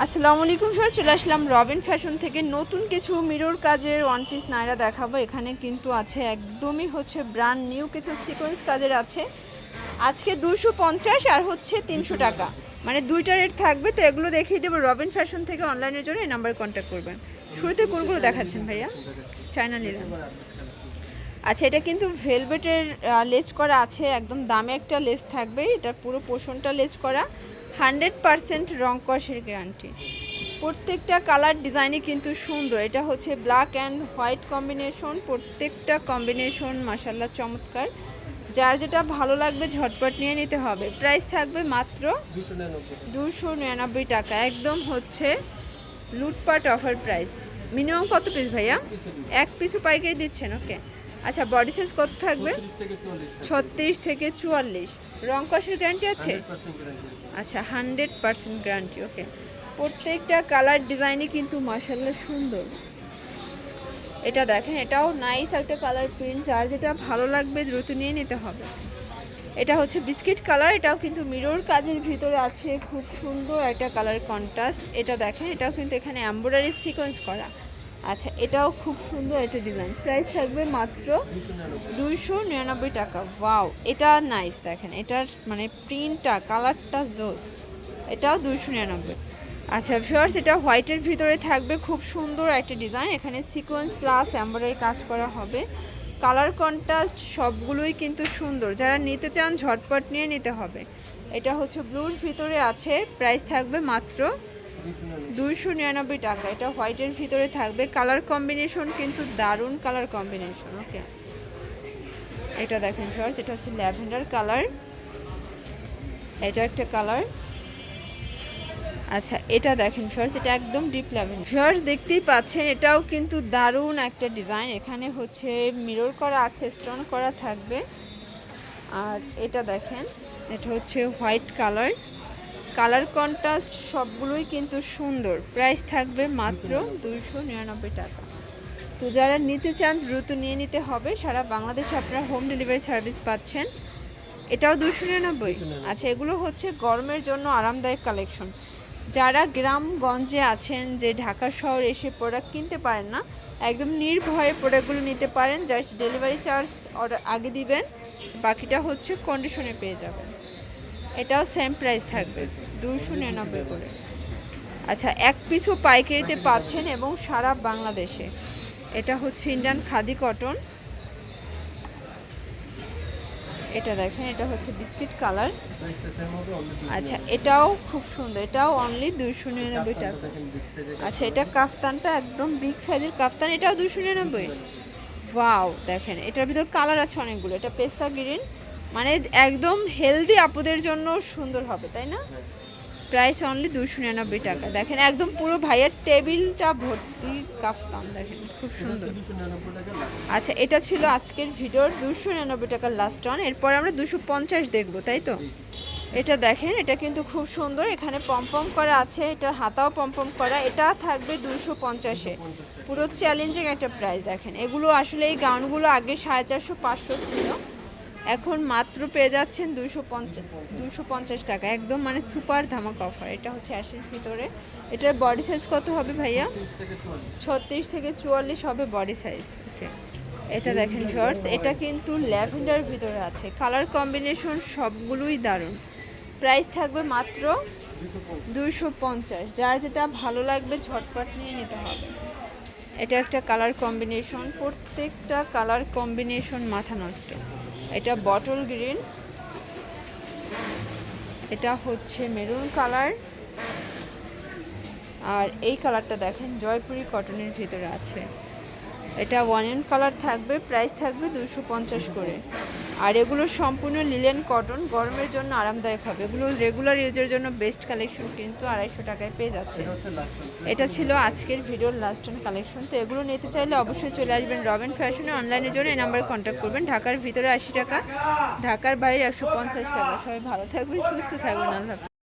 আসসালামু আলাইকুম স্যার চলে আসলাম রবিন ফ্যাশন থেকে। নতুন কিছু মিরর কাজের ওয়ান পিস নাইরা দেখাবো। এখানে কিন্তু আছে একদমই হচ্ছে ব্র্যান্ড নিউ কিছু সিকোয়েন্স কাজের আছে। আজকে দুশো পঞ্চাশ আর হচ্ছে তিনশো টাকা। মানে দুইটা রেট থাকবে, তো এগুলো দেখিয়ে দেবো রবিন ফ্যাশন থেকে অনলাইনের জন্য। এই নাম্বার কন্ট্যাক্ট করবেন। শুরুতে কোনগুলো দেখাচ্ছেন ভাইয়া? চায়না নিলাম। আচ্ছা এটা কিন্তু ভেলভেটের লেস করা আছে। একদম দামে একটা লেস থাকবে। এটা পুরো পোষণটা লেস করা। হান্ড্রেড পারসেন্ট রং কষের গ্যারান্টি প্রত্যেকটা কালার ডিজাইনই কিন্তু সুন্দর। এটা হচ্ছে ব্ল্যাক অ্যান্ড হোয়াইট কম্বিনেশন প্রত্যেকটা কম্বিনেশন মাসাল্লাহ চমৎকার। যার যেটা ভালো লাগবে ঝটপট নিয়ে নিতে হবে। প্রাইস থাকবে মাত্র দুশো নিরানব্বই টাকা। একদম হচ্ছে লুটপাট অফার প্রাইস মিনিমাম কত পিস ভাইয়া? এক পিছু পাইকারি দিচ্ছেন ওকে আচ্ছা বডি সাইজ কত থাকবে? ছত্রিশ থেকে চুয়াল্লিশ। রং কষের গ্যারান্টি আছে? আচ্ছা হান্ড্রেড পার্সেন্ট গ্যারান্টি ওকে প্রত্যেকটা কালার ডিজাইনই কিন্তু মাসাল্লাহ সুন্দর। এটা দেখেন, এটাও নাইস একটা কালার প্রিন্ট যার যেটা ভালো লাগবে দ্রুত নিয়ে নিতে হবে। এটা হচ্ছে বিস্কিট কালার এটাও কিন্তু মিরর কাজের ভিতরে আছে। খুব সুন্দর একটা কালার কন্ট্রাস্ট এটা দেখেন, এটাও কিন্তু এখানে এমব্রয়ডারি সিকোয়েন্স করা। আচ্ছা এটাও খুব সুন্দর একটা ডিজাইন প্রাইস থাকবে মাত্র দুইশো নিরানব্বই টাকা। ওয়াও এটা নাইস দেখেন। এটার মানে প্রিন্টটা কালারটা জোস। এটাও দুইশো নিরানব্বই। আচ্ছা ভিউয়ার্স এটা হোয়াইটের ভিতরে থাকবে। খুব সুন্দর একটা ডিজাইন এখানে সিকোয়েন্স প্লাস এমব্রয়ডারি কাজ করা হবে। কালার কন্ট্রাস্ট সবগুলোই কিন্তু সুন্দর। যারা নিতে চান, ঝটপট নিয়ে নিতে হবে। এটা হচ্ছে ব্লুর ভিতরে আছে। প্রাইস থাকবে মাত্র দুইশো নিরানব্বই টাকা। এটা হোয়াইটের ভিতরে থাকবে। কালার কম্বিনেশন কিন্তু দারুণ কালার কম্বিনেশন ওকে এটা দেখেন শর্টস এটা হচ্ছে ল্যাভেন্ডার কালার এটা একটা কালার আচ্ছা এটা দেখেন শর্টস এটা একদম ডিপ ল্যাভেন্ডার শর্টস দেখতেই পাচ্ছেন, এটাও কিন্তু দারুণ একটা ডিজাইন এখানে হচ্ছে মিরর করা আছে স্টোন করা থাকবে। আর এটা দেখেন, এটা হচ্ছে হোয়াইট কালার কালার কন্ট্রাস্ট সবগুলোই কিন্তু সুন্দর। প্রাইস থাকবে মাত্র দুইশো নিরানব্বই টাকা। তো যারা নিতে চান দ্রুত নিয়ে নিতে হবে। সারা বাংলাদেশে আপনারা হোম ডেলিভারি সার্ভিস পাচ্ছেন। এটাও দুশো নিরানব্বই। আচ্ছা এগুলো হচ্ছে গরমের জন্য আরামদায়ক কালেকশন যারা গ্রামগঞ্জে আছেন যে ঢাকা শহর এসে প্রোডাক্ট কিনতে পারেন না একদম নির্ভয়ে প্রোডাক্টগুলো নিতে পারেন। জাস্ট ডেলিভারি চার্জ অর্ডার আগে দিবেন। বাকিটা হচ্ছে কন্ডিশনে পেয়ে যাবেন। এটাও সেম প্রাইস থাকবে দুশো নিরানব্বই করে। আচ্ছা এক পিসও পাইকারিতে পাচ্ছেন এবং সারা বাংলাদেশে। এটা হচ্ছে ইন্ডিয়ান খাদি কটন এটা দেখেন, এটা হচ্ছে বিস্কিট কালার আচ্ছা এটাও খুব সুন্দর, এটাও অনলি দুইশো নিরানব্বই টাকা। আচ্ছা এটা কাফতানটা একদম বিগ সাইজের কাফতান, এটাও দুশো নিরানব্বই? ওয়াও দেখেন, এটার ভিতর কালার আছে অনেকগুলো, এটা পেস্তা গ্রিন মানে একদম হেলদি আপুদের জন্য সুন্দর হবে তাই না? প্রাইস অনলি দুশো নিরানব্বই টাকা। দেখেন একদম পুরো ভাইয়ের টেবিলটা ভর্তি কাফতান দেখেন খুব সুন্দর। আচ্ছা এটা ছিল আজকের ভিডিওর দুশো নিরানব্বই টাকার লাস্ট অন এরপর আমরা দুশো পঞ্চাশ দেখব তাই তো? এটা দেখেন এটা কিন্তু খুব সুন্দর। এখানে পম্পম করা আছে এটার হাতাও পম্পম করা। এটা থাকবে দুশো পঞ্চাশে। পুরো চ্যালেঞ্জিং একটা প্রাইস দেখেন। এগুলো আসলে এই গাউনগুলো আগে সাড়ে চারশো পাঁচশো ছিল। এখন মাত্র পেয়ে যাচ্ছেন দুশো পঞ্চাশ দুশো পঞ্চাশ টাকা। একদম মানে সুপার ধামাক অফার এটা হচ্ছে অ্যাশের ভিতরে। এটার বডি সাইজ কত হবে ভাইয়া? ছত্রিশ থেকে চুয়াল্লিশ হবে বডি সাইজ ওকে এটা দেখেন শর্টস এটা কিন্তু ল্যাভেন্ডার ভিতরে আছে। কালার কম্বিনেশন সবগুলোই দারুণ। প্রাইস থাকবে মাত্র দুশো পঞ্চাশ। যার যেটা ভালো লাগবে ঝটপট নিয়ে নিতে হবে। এটা একটা কালার কম্বিনেশন প্রত্যেকটা কালার কম্বিনেশন মাথা নষ্ট। এটা বটল গ্রিন এটা হচ্ছে মেরুন কালার আর এই কালারটা দেখেন জয়পুরি কটনের ভিতরে আছে। এটা ওয়ান কালার থাকবে প্রাইস থাকবে দুশো করে। আর এগুলো সম্পূর্ণ লিলেন কটন গরমের জন্য আরামদায়ক হবে। এগুলো রেগুলার ইউজের জন্য বেস্ট কালেকশন কিন্তু আড়াইশো টাকায় পেয়ে যাচ্ছে। এটা ছিল আজকের ভিডিওর লাস্ট কালেকশন তো এগুলো নিতে চাইলে অবশ্যই চলে আসবেন রবিন ফ্যাশনে অনলাইনের জন্য এই নাম্বারে কন্ট্যাক্ট করবেন। ঢাকার ভিতরে আশি টাকা, ঢাকার বাইরে একশো পঞ্চাশ টাকা। সবাই ভালো থাকবেন, সুস্থ থাকবেন। আল্লাহ।